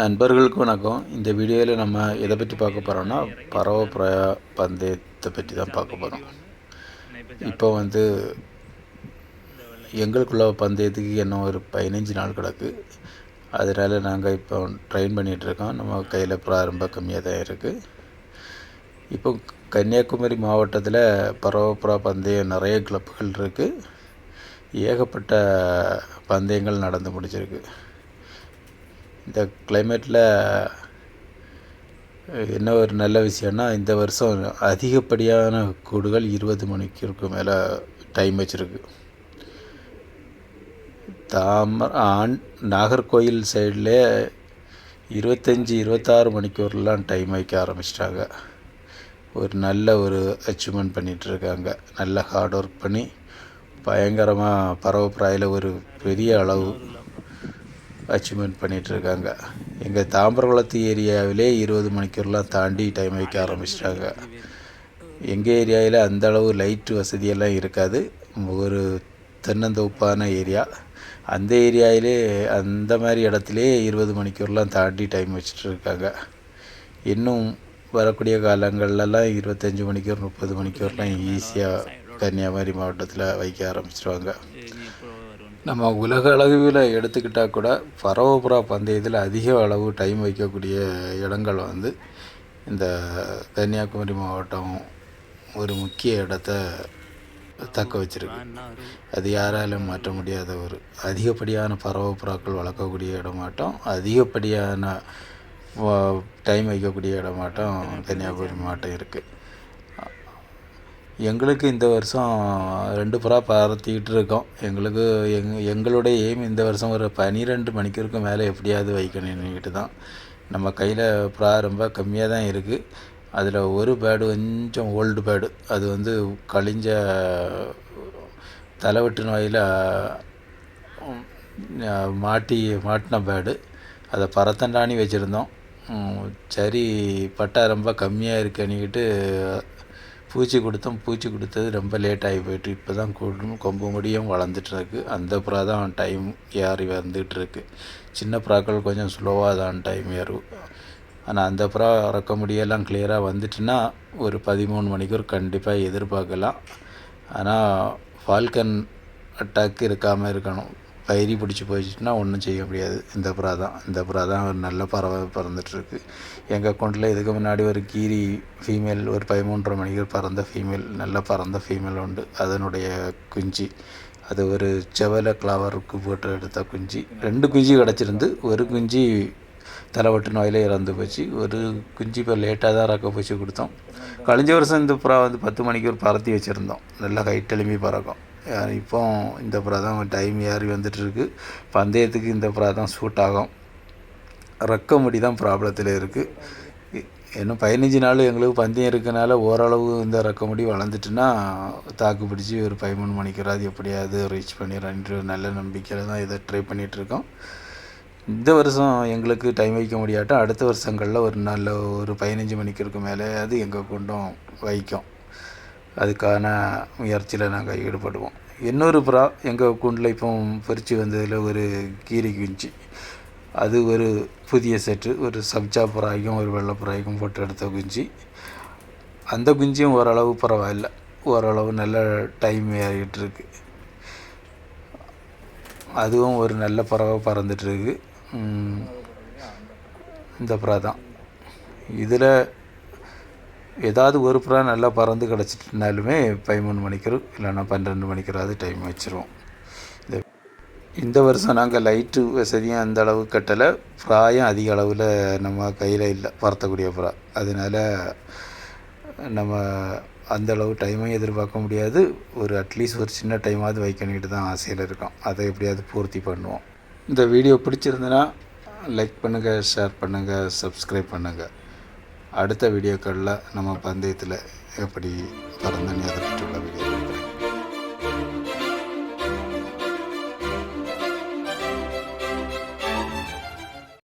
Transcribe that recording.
நண்பர்களுக்கு வணக்கம். இந்த வீடியோவில் நம்ம எதை பற்றி பார்க்க போகிறோம்னா பறவை பிர பந்தயத்தை பற்றி தான் பார்க்க போகிறோம் இப்போ வந்து எங்களுக்குள்ள பந்தயத்துக்கு இன்னும் ஒரு பதினஞ்சு நாள் கிடக்கு. அதனால் நாங்கள் இப்போ ட்ரெயின் பண்ணிகிட்ருக்கோம் நம்ம கையில் ரொம்ப கம்மியாக தான் இருக்குது இப்போ கன்னியாகுமரி மாவட்டத்தில் பரவப்புறா பந்தயம் நிறைய கிளப்புகள் இருக்குது ஏகப்பட்ட பந்தயங்கள் நடந்து முடிச்சிருக்கு இந்த கிளைமேட்டில் என்ன ஒரு நல்ல விஷயம்னா இந்த வருஷம் அதிகப்படியான கூடுகள் இருபது மணிக்கு மேலே டைம் வச்சுருக்கு. தாம ஆண் நாகர்கோயில் சைடில் இருபத்தஞ்சி இருபத்தாறு மணிக்கூர்லாம் டைம் வைக்க ஆரம்பிச்சிட்டாங்க. ஒரு நல்ல ஒரு அச்சீவ்மெண்ட் பண்ணிகிட்ருக்காங்க நல்ல ஹார்ட் ஒர்க் பண்ணி பயங்கரமாக பறவைப்பிராயில் ஒரு பெரிய அளவு அச்சீவ்மெண்ட் பண்ணிகிட்ருக்காங்க எங்கள் தாம்பரகுளத்து ஏரியாவிலே இருபது மணிக்கூர்லாம் தாண்டி டைம் வைக்க ஆரம்பிச்சிட்டாங்க. எங்கள் ஏரியாவில் அந்த அளவு லைட்டு வசதியெல்லாம் இருக்காது. ஒரு தென்னந்தோப்பான ஏரியா. அந்த ஏரியாவிலே அந்த மாதிரி இடத்துலே இருபது மணிக்கூர்லாம் தாண்டி டைம் வச்சிட்ருக்காங்க இன்னும் வரக்கூடிய காலங்கள்லலாம் இருபத்தஞ்சி மணிக்கூர் முப்பது மணிக்கூர்லாம் ஈஸியாக கன்னியாகுமரி மாவட்டத்தில் வைக்க ஆரம்பிச்சிருவாங்க. நம்ம உலக அளவில் எடுத்துக்கிட்டால் கூட பரவப்புறா பந்தயத்தில் அதிக அளவு டைம் வைக்கக்கூடிய இடங்கள் வந்து இந்த கன்னியாகுமரி மாவட்டம் ஒரு முக்கிய இடத்த தக்க வச்சிருக்கு. அது யாராலும் மாற்ற முடியாத ஒரு அதிகப்படியான பரவப்புறாக்கள் வளர்க்கக்கூடிய இடமாட்டம் அதிகப்படியான டைம் வைக்கக்கூடிய இடமாட்டம் கன்னியாகுமரி மாவட்டம் இருக்குது எங்களுக்கு இந்த வருஷம் ரெண்டு புறா பறத்திக்கிட்டு இருக்கோம். எங்களுக்கு எங் எங்களுடைய எய்ம் இந்த வருஷம் ஒரு பன்னிரெண்டு மணிக்கூருக்கு மேலே எப்படியாவது வைக்கணுன்னுக்கிட்டு தான். நம்ம கையில் புறா ரொம்ப கம்மியாக தான் இருக்குது அதில் ஒரு பேடு கொஞ்சம் ஓல்டு பேடு. அது வந்து கழிஞ்ச தலைவெட்டு நோயில் மாட்டி மாட்டின பேடு. அதை பறத்தண்டாணி வச்சுருந்தோம். சரி பட்டா ரொம்ப கம்மியாக இருக்கணிக்கிட்டு பூச்சி கொடுத்தோம் பூச்சி கொடுத்தது ரொம்ப லேட் ஆகி போயிட்டு இப்போ தான் கொம்பு முடியும் வளர்ந்துட்டுருக்கு அந்த புறா தான் டைம் ஏறி வந்துகிட்ருக்கு சின்ன புறாக்கள் கொஞ்சம் ஸ்லோவாக தான் டைம் ஏறும். ஆனால் அந்த புறா இறக்க முடியெல்லாம் கிளியராக வந்துட்டுன்னா ஒரு பதிமூணு மணிக்கூர் கண்டிப்பாக எதிர்பார்க்கலாம். ஆனால் ஃபால்கன் அட்டாக் இருக்காமல் இருக்கணும். பயிரி பிடிச்சி போயிடுச்சுன்னா ஒன்றும் செய்ய முடியாது. இந்த புறா தான். இந்த புறா தான் ஒரு நல்ல பறவை பறந்துட்டுருக்கு. எங்கள் அக்கௌண்ட்டில் இதுக்கு முன்னாடி ஒரு கீரி ஃபீமேல் ஒரு பதிமூன்றரை மணிக்கு பறந்த ஃபீமேல் நல்ல பறந்த ஃபீமேல் உண்டு. அதனுடைய குஞ்சு. அது ஒரு செவல கிளவருக்கு போட்டு எடுத்த குஞ்சு. ரெண்டு குஞ்சு கிடச்சிருந்து ஒரு குஞ்சு தலைவட்டு நோயில் இறந்து போச்சு. ஒரு குஞ்சு இப்போ லேட்டாக தான் ரக்க போச்சு கொடுத்தோம். கழிஞ்ச வருஷம் இந்த புறா வந்து பத்து மணிக்கு ஒரு பறத்தி வச்சுருந்தோம். நல்லா ஹைட் எழுப்பி பறக்கும். இப்போ இந்த புறா தான் டைம் ஏறி வந்துட்டுருக்கு. பந்தயத்துக்கு இந்த பிரதம் தான் சூட் ஆகும். ரக்க முடி தான் ப்ராப்ளத்தில் இருக்குது இன்னும் பதினஞ்சு நாள் எங்களுக்கு பந்தயம் இருக்கனால ஓரளவு இந்த ரக்க முடி வளர்ந்துட்டுன்னா தாக்கு பிடிச்சி ஒரு பதிமூணு மணிக்கிறாது எப்படியாவது ரீச் பண்ணிடுறேன்ட்டு நல்ல நம்பிக்கையில் தான் இதை ட்ரை பண்ணிகிட்ருக்கோம் இந்த வருஷம் எங்களுக்கு டைம் வைக்க முடியாட்டும் அடுத்த வருஷங்களில் ஒரு நல்ல ஒரு பதினஞ்சு மணிக்கு இருக்கும் மேலே அது எங்கள் கொண்டும் வைக்கும். அதுக்கான முயற்சியில் நாங்கள் ஈடுபடுவோம். இன்னொரு புறா எங்கள் கூண்டில் இப்போ பறித்து வந்ததில் ஒரு கீரி குஞ்சு. அது ஒரு புதிய செட்டு ஒரு சப்ஜா புறாய்க்கும் ஒரு வெள்ளை புறாய்க்கும் போட்டு எடுத்த குஞ்சு. அந்த குஞ்சியும் ஓரளவு பரவாயில்ல. ஓரளவு நல்ல டைம் ஏறிட்டுருக்கு அதுவும் ஒரு நல்ல பறவை பறந்துட்டுருக்கு இந்த புறா தான் இதில் ஏதாவது ஒரு புறா நல்லா பறந்து கிடச்சிட்டுனாலுமே பதிமூணு மணிக்கு இல்லைன்னா பன்னெண்டு மணிக்கிறாவது டைம் வச்சுருவோம். இந்த இந்த வருஷம் நாங்கள் லைட்டு வசதியும் அந்த அளவு கட்டலை. புறாயும் அதிக அளவில் நம்ம கையில் இல்லை பறத்தக்கூடிய புறா. அதனால் நம்ம அந்த அளவு டைமையும் எதிர்பார்க்க முடியாது. ஒரு அட்லீஸ்ட் ஒரு சின்ன டைமாவது வைக்கணுக்கிட்டு தான் ஆசையில் இருக்கோம். அதை எப்படியாவது பூர்த்தி பண்ணுவோம். இந்த வீடியோ பிடிச்சிருந்தனா லைக் பண்ணுங்கள் ஷேர் பண்ணுங்கள் சப்ஸ்கிரைப் பண்ணுங்கள் அடுத்த வீடியோக்களில் நம்ம பந்தயத்தில் எப்படி பறந்தனி அதை பற்றியுள்ள வீடியோ